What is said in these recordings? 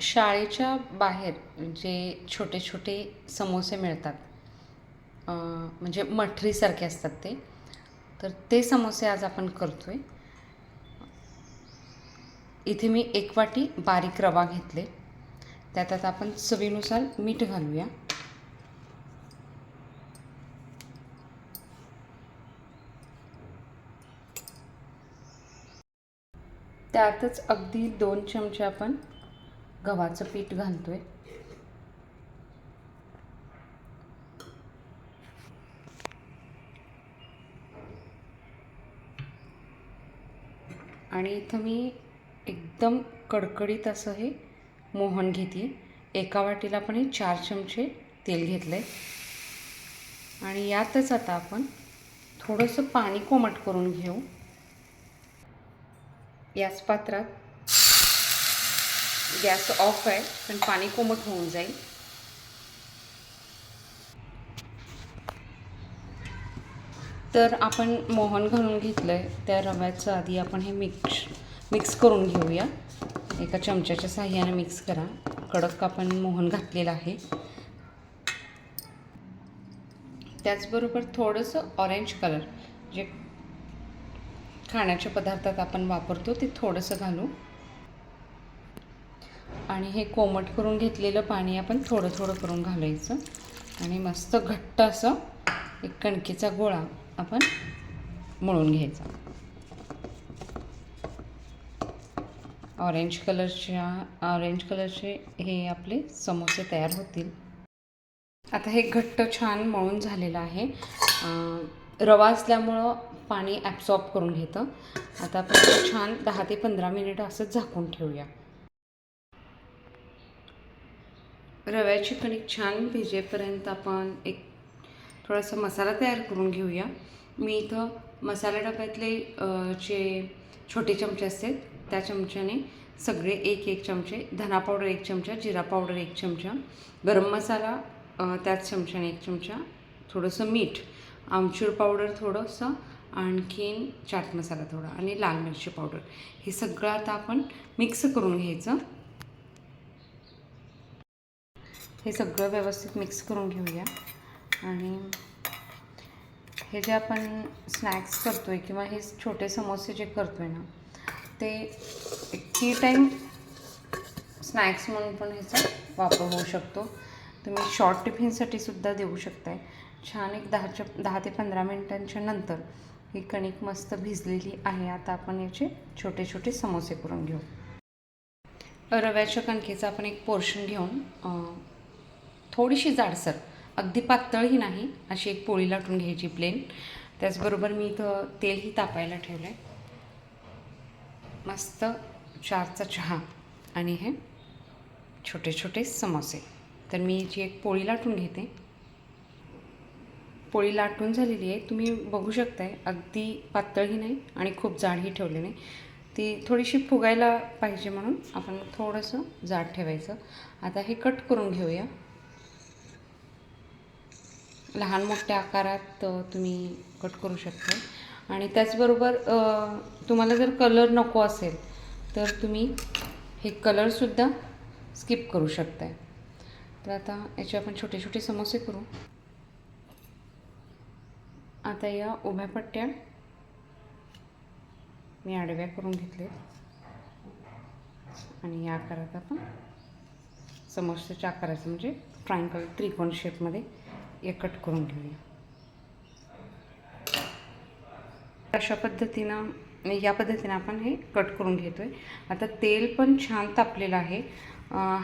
शाळेच्या बाहेर जे छोटे छोटे समोसे मिळतात म्हणजे मठरीसारखे असतात ते तर ते समोसे आज आपण करतो आहे इथे मी एक वाटी बारीक रवा घेतले. त्यात आता आपण चवीनुसार मीठ घालूया. त्यातच अगदी दोन चमचे आपण गव्हाचं पीठ घालतो आहे आणि इथं मी एकदम कडकडीत असं हे मोहन घेते. एका वाटीला पण हे चार चमचे तेल घेतलं आहे आणि यातच आता आपण थोडंसं पाणी कोमट करून घेऊ. याच पात्रात गॅस ऑफ आहे पण पाणी कोमट होऊन जाईल. तर आपण मोहन घालून घेतलं आहे त्या रव्याचं आधी आपण हे मिक्स मिक्स करून घेऊया. एका चमच्याच्या साह्याने मिक्स करा. कडक आपण मोहन घातलेलं आहे. त्याचबरोबर थोडंसं ऑरेंज कलर जे खाण्याच्या पदार्थात आपण वापरतो ते थोडंसं घालू. आणि हे कोमट करून घेतलेलं पाणी आपण थोडं थोडं करून घालायचं. आणि मस्त घट्ट असं एक कणकेचा गोळा आपण मळून घ्यायचा. ऑरेंज कलरच्या ऑरेंज कलरचे हे आपले समोसे तयार होतील. आता हे घट्ट छान मळून झालेलं आहे. रवा असल्यामुळं पाणी ॲब्सॉर्ब करून घेतं. आता आपण छान दहा ते पंधरा मिनिट असं झाकून ठेवूया. रव्याची कणिक छान भिजेपर्यंत आपण एक थोडासा मसाला तयार करून घेऊया. मी इथं मसाला डब्यातले जे छोटे चमचे असतात त्या चमच्याने सगळे एक एक चमचे धना पावडर एक चमचा जिरा पावडर एक चमचा गरम मसाला त्याच चमच्याने एक चमचा थोडंसं मीठ आमचूर पावडर थोडंसं आणखीन चाट मसाला थोडा आणि लाल मिरची पावडर. हे सगळं आता आपण मिक्स करून घ्यायचं. हे सगळं व्यवस्थित मिक्स करून घेऊया. आणि हे जे आपण स्नॅक्स करतो आहे किंवा हे छोटे समोसे जे करतो आहे ना ते एक टी टाईम स्नॅक्स म्हणून पण ह्याचा वापर होऊ शकतो. तुम्ही शॉर्ट टिफिनसाठी सुद्धा देऊ शकताय. छान एक दहाच्या दहा ते पंधरा मिनिटांच्या नंतर ही कणिक मस्त भिजलेली आहे. आता आपण याचे छोटे छोटे समोसे करून घेऊ. रव्याच्या कणकेचा आपण एक पोर्शन घेऊन थोडीशी जाडसर. अगदी पातळही नाही अशी एक पोळी लाटून घ्यायची प्लेन त्याचबरोबर मी इथं तेलही तापायला ठेवलं आहे मस्त चारचा चहा आणि हे छोटे छोटे समोसे. तर मी याची एक पोळी लाटून घेते. पोळी लाटून झालेली आहे. तुम्ही बघू शकताय अगदी पातळही नाही आणि खूप जाडही ठेवली नाही. ती थोडीशी फुगायला पाहिजे म्हणून आपण थोडंसं जाड ठेवायचं. आता हे कट करून घेऊया. लहान मोठ्या आकारात तुम्ही कट करू शकता. आणि त्याचबरोबर तुम्हाला जर कलर नको असेल तर तुम्ही हे कलरसुद्धा स्किप करू शकताय. तर आता याचे आपण छोटे छोटे समोसे करू. आता या उभ्या पट्ट्या मी आडव्या करून घेतले आणि या आकारात आपण समोसेच्या आकाराचं म्हणजे ट्रायंगल त्रिकोण शेपमध्ये हे कट करून घेऊया. अशा पद्धतीनं या पद्धतीनं आपण हे कट करून घेतो आहे आता तेल पण छान तापलेलं आहे.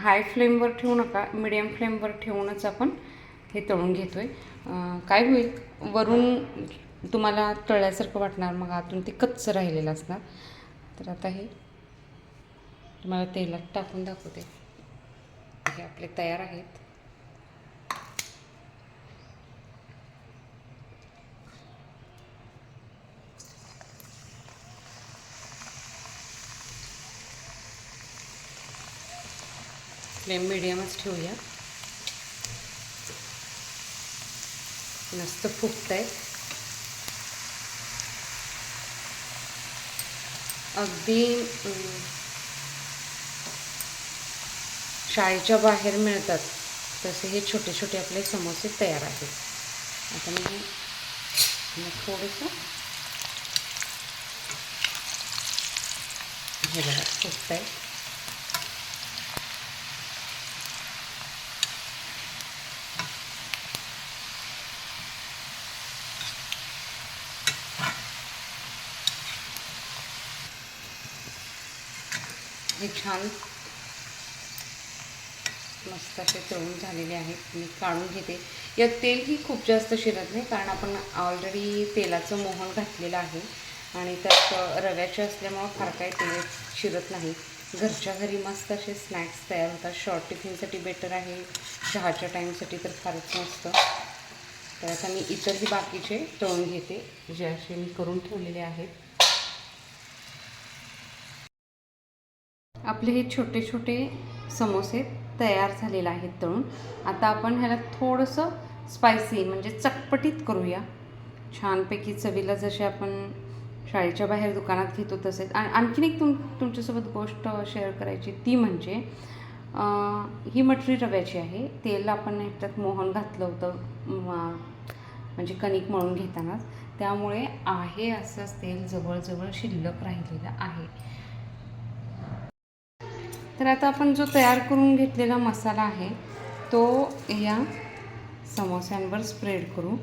हाय फ्लेमवर ठेवू नका मिडियम फ्लेमवर ठेवूनच आपण हे तळून घेतो आहे काय होईल वरून तुम्हाला तळल्यासारखं वाटणार मग आतून ते कच्चं राहिलेलं असणार. तर आता हे तुम्हाला तेलात टाकून दाखवते. हे आपले तयार आहेत. फ्लेम मिडियमच ठेवूया. मस्त फुगत आहे अगदी शाळेच्या बाहेर मिळतात. तसे हे छोटे छोटे आपले समोसे तयार आहेत. आता मी थोडंसं हे बघा फुटत आहे हे छान मस्त असे तळून झालेले आहेत. मी काढून घेते. यात तेलही खूप जास्त शिरत नाही कारण आपण ऑलरेडी तेलाचं मोहन घातलेलं आहे आणि त्यात रव्याचे असल्यामुळं फार काही तेल शिरत नाही. घरच्या घरी मस्त असे स्नॅक्स तयार होतात. शॉर्ट टिफिनसाठी बेटर आहे. चहाच्या टाईमसाठी तर फारच मस्त. तर आता मी इतरही बाकीचे तळून घेते जे असे मी करून ठेवलेले आहेत. आपले हे छोटे छोटे समोसे तयार झालेले आहेत तळून. आता आपण ह्याला थोडंसं स्पायसी म्हणजे चटपटीत करूया. छानपैकी चवीला जसे आपण शाळेच्या बाहेर दुकानात घेतो तसेच. आणि आणखीन एक तुम तुमच्यासोबत गोष्ट शेअर करायची ती म्हणजे ही मटरी रव्याची आहे. तेल आपण ह्याच्यात मोहन घातलं होतं म्हणजे कणिक मळून घेतानाच. त्यामुळे आहे असंच तेल जवळजवळ शिल्लक राहिलेलं आहे. तर आता आपण जो तयार करून घेतलेला मसाला आहे तो या समोस्यांवर स्प्रेड करू.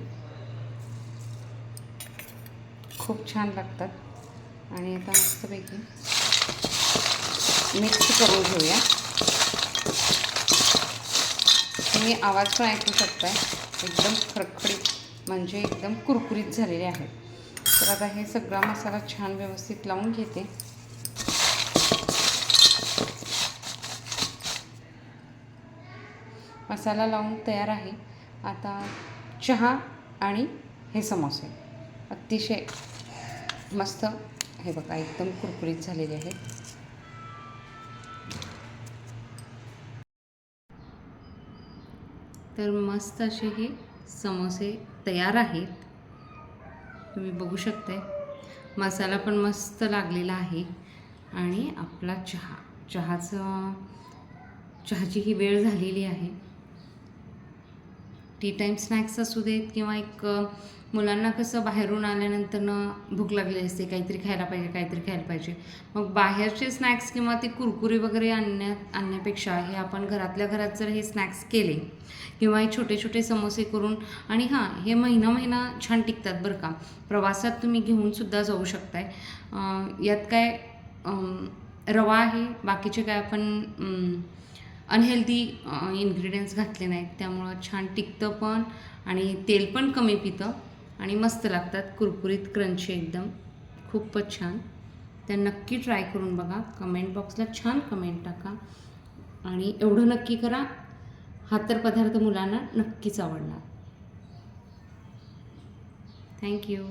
खूप छान लागतात. आणि आता मस्तपैकी मिक्स करून घेऊया. तुम्ही आवाज पण ऐकू शकताय. एकदम खडखडीत म्हणजे एकदम कुरकुरीत झालेले आहेत. तर आता हे सगळा मसाला छान व्यवस्थित लावून घेते. मसाला लावून तयार आहे. आता चहा आणि हे समोसे. अतिशय मस्त हे बघा एकदम कुरकुरीत झालेले आहेत. तर मस्त असे हे समोसे तयार आहेत. तुम्ही बघू शकताय. मसाला पण मस्त लागलेला आहे. आणि आपला चहा. चहाचं चहाची ही वेळ झालेली आहे. टी टाईम स्नॅक्स असू देत किंवा एक मुलांना कसं बाहेरून आल्यानंतरनं भूक लागली असते काहीतरी खायला पाहिजे काहीतरी खायला पाहिजे. मग बाहेरचे स्नॅक्स किंवा ते कुरकुरे वगैरे आणण्यात आणण्यापेक्षा हे आपण घरातल्या घरात जर हे स्नॅक्स केले किंवा हे छोटे छोटे समोसे करून आणि हां हे महिना महिना छान टिकतात बरं का. प्रवासात तुम्ही घेऊनसुद्धा जाऊ शकताय. यात काय रवा आहे बाकीचे काय आपण अनहेल्दी इन्ग्रेडियंट्स घातले नाहीत. त्यामुळं छान टिकतं पण आणि तेल पण कमी पितं आणि मस्त लागतात. कुरकुरीत क्रंची एकदम. खूपच छान. तर नक्की ट्राय करून बघा. कमेंट बॉक्सला छान कमेंट टाका. आणि एवढं नक्की करा. हा तर पदार्थ मुलांना नक्कीच आवडणार. थँक्यू